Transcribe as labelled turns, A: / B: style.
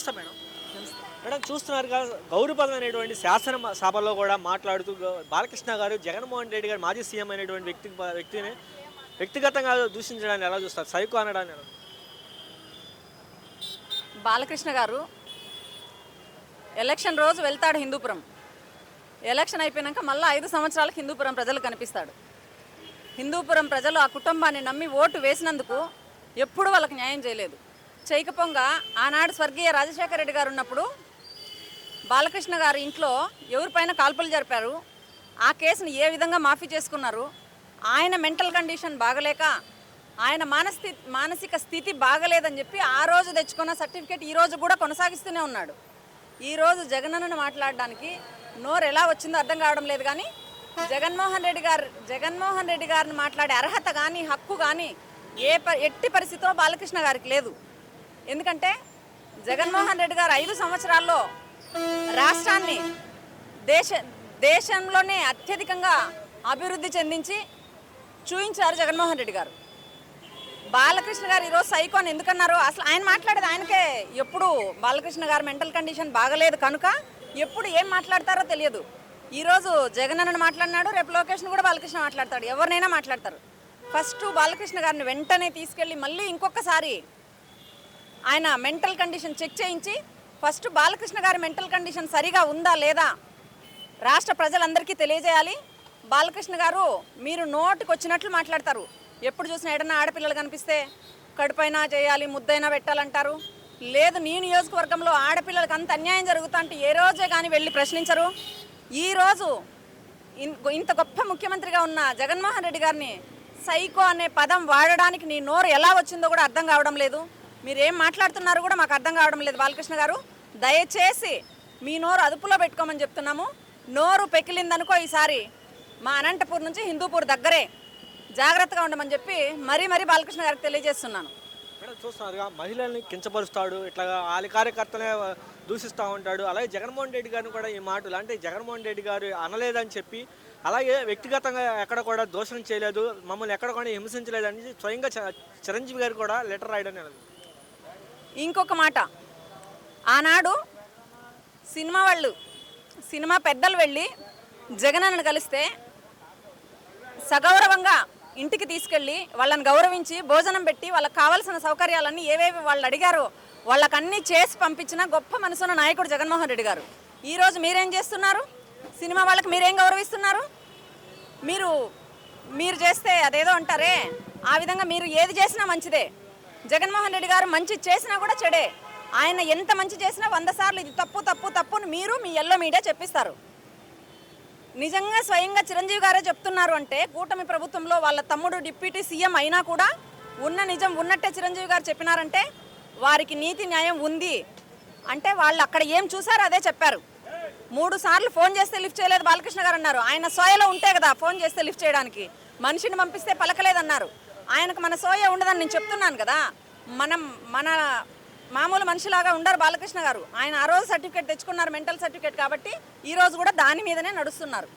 A: నమస్తే madam. Madam చూస్తున్నారు కదా గౌరవపదం అనేటువంటి శాసన సభలో కూడా మాట్లాడుతూ బాలకృష్ణ గారు జగన్మోహన్ రెడ్డి గారు మాజీ సీఎం అనేటువంటి వ్యక్తి వ్యక్తిని వ్యక్తిగతంగా దూషించడాన్ని ఎలా చూస్తారు? సైకో అనడాన్ని
B: బాలకృష్ణ గారు ఎలక్షన్ రోజు వెళ్తాడు హిందూపురం. ఎలక్షన్ అయిపోయాక మళ్ళీ ఐదు సంవత్సరాలకు హిందూపురం ప్రజలు కనిపిస్తాడు. హిందూపురం ప్రజలు ఆ కుటుంబాన్ని నమ్మి ఓటు వేసినందుకు ఎప్పుడూ వాళ్ళకి న్యాయం చేయలేదు. చేయకపోగా ఆనాడు స్వర్గీయ రాజశేఖర రెడ్డి గారు ఉన్నప్పుడు బాలకృష్ణ గారు ఇంట్లో ఎవరిపైన కాల్పులు జరిపారు. ఆ కేసును ఏ విధంగా మాఫీ చేసుకున్నారు? ఆయన మెంటల్ కండిషన్ బాగలేక ఆయన మానస్థి మానసిక స్థితి బాగలేదని చెప్పి ఆ రోజు తెచ్చుకున్న సర్టిఫికేట్ ఈ రోజు కూడా కొనసాగిస్తూనే ఉన్నాడు. ఈరోజు జగనన్నను మాట్లాడడానికి నోరు ఎలా వచ్చిందో అర్థం కావడం లేదు కానీ జగన్మోహన్ రెడ్డి గారు జగన్మోహన్ రెడ్డి గారిని మాట్లాడే అర్హత కానీ హక్కు కానీ ఏ ప ఎట్టి పరిస్థితిలో బాలకృష్ణ గారికి లేదు. ఎందుకంటే జగన్మోహన్ రెడ్డి గారు ఐదు సంవత్సరాల్లో రాష్ట్రాన్ని దేశ దేశంలోనే అత్యధికంగా అభివృద్ధి చెందించి చూపించారు జగన్మోహన్ రెడ్డి గారు. బాలకృష్ణ గారు ఈరోజు సైకో అని ఎందుకన్నారు అసలు ఆయన మాట్లాడేది ఆయనకే ఎప్పుడు బాలకృష్ణ గారు మెంటల్ కండిషన్ బాగలేదు కనుక ఎప్పుడు ఏం మాట్లాడతారో తెలియదు. ఈరోజు జగన్ అన్న మాట్లాడినాడు రేపు లోకేష్ను కూడా బాలకృష్ణ మాట్లాడతాడు ఎవరినైనా మాట్లాడతారు. ఫస్ట్ బాలకృష్ణ గారిని వెంటనే తీసుకెళ్ళి మళ్ళీ ఇంకొకసారి ఆయన మెంటల్ కండిషన్ చెక్ చేయించి ఫస్ట్ బాలకృష్ణ గారి మెంటల్ కండిషన్ సరిగా ఉందా లేదా రాష్ట్ర ప్రజలందరికీ తెలియజేయాలి. బాలకృష్ణ గారు మీరు నోటికి వచ్చినట్లు మాట్లాడతారు. ఎప్పుడు చూసినా ఏడన్నా ఆడపిల్లలు కనిపిస్తే కడుపైనా చేయాలి ముద్దైనా పెట్టాలంటారు. లేదు నీ నియోజకవర్గంలో ఆడపిల్లలకు అంత అన్యాయం జరుగుతుంటే ఏ రోజే కానీ వెళ్ళి ప్రశ్నించరు. ఈరోజు ఇన్- ఇంత గొప్ప ముఖ్యమంత్రిగా ఉన్న జగన్మోహన్ రెడ్డి గారిని సైకో అనే పదం వాడడానికి నీ నోరు ఎలా వచ్చిందో కూడా అర్థం కావడం లేదు. మీరు ఏం మాట్లాడుతున్నారో కూడా మాకు అర్థం కావడం లేదు. బాలకృష్ణ గారు దయచేసి మీ నోరు అదుపులో పెట్టుకోమని చెప్తున్నాము. నోరు పెకిలిందనుకో ఈసారి మా అనంతపూర్ నుంచి హిందూపూర్ దగ్గరే జాగ్రత్తగా ఉండమని చెప్పి మరీ మరీ బాలకృష్ణ గారికి తెలియజేస్తున్నాను.
A: మేడం చూస్తున్నారుగా మహిళల్ని కించపరుస్తాడు ఇట్లా వాళ్ళ కార్యకర్తలే దూషిస్తూ ఉంటాడు. అలాగే జగన్మోహన్ రెడ్డి గారిని కూడా ఈ మాటలు అంటే జగన్మోహన్ రెడ్డి గారు అనలేదని చెప్పి అలాగే వ్యక్తిగతంగా ఎక్కడ కూడా దోషం చేయలేదు మమ్మల్ని ఎక్కడ కూడా హింసించలేదని స్వయంగా చ- చిరంజీవి గారు కూడా లెటర్ రాయడం అనేది
B: ఇంకొక మాట. ఆనాడు సినిమా వాళ్ళు సినిమా పెద్దలు వెళ్ళి జగనన్నను కలిస్తే సగౌరవంగా ఇంటికి తీసుకెళ్ళి వాళ్ళని గౌరవించి భోజనం పెట్టి వాళ్ళకి కావాల్సిన సౌకర్యాలన్నీ ఏవేవి వాళ్ళు అడిగారో వాళ్ళకన్నీ చేసి పంపించిన గొప్ప మనసున్న నాయకుడు జగన్మోహన్ రెడ్డి గారు. ఈరోజు మీరేం చేస్తున్నారు? సినిమా వాళ్ళకి మీరేం గౌరవిస్తున్నారు? మీరు మీరు చేస్తే అదేదో అంటారే? ఆ విధంగా మీరు ఏది చేసినా మంచిదే. జగన్మోహన్ రెడ్డి గారు మంచి చేసినా కూడా చెడే. ఆయన ఎంత మంచి చేసినా వంద సార్లు ఇది తప్పు తప్పు తప్పు మీరు మీ ఎల్లో మీడియా చెప్పిస్తారు. నిజంగా స్వయంగా చిరంజీవి గారే చెప్తున్నారు అంటే కూటమి ప్రభుత్వంలో వాళ్ళ తమ్ముడు డిప్యూటీ సీఎం అయినా కూడా ఉన్న నిజం ఉన్నట్టే చిరంజీవి గారు చెప్పినారంటే వారికి నీతి న్యాయం ఉంది. అంటే వాళ్ళు అక్కడ ఏం చూసారో అదే చెప్పారు. మూడు సార్లు ఫోన్ చేస్తే లిఫ్ట్ చేయలేదు బాలకృష్ణ గారు అన్నారు. ఆయన సోయలో ఉంటే కదా ఫోన్ చేస్తే లిఫ్ట్ చేయడానికి. మనిషిని పంపిస్తే పలకలేదన్నారు. ఆయనకు మన సోయ ఉండదని నేను చెప్తున్నాను కదా. మనం మన మామూలు మనిషిలాగా ఉండరు బాలకృష్ణ గారు. ఆయన ఆ రోజు సర్టిఫికేట్ తెచ్చుకున్నారు మెంటల్ సర్టిఫికేట్ కాబట్టి ఈ రోజు కూడా దాని మీదనే నడుస్తున్నారు.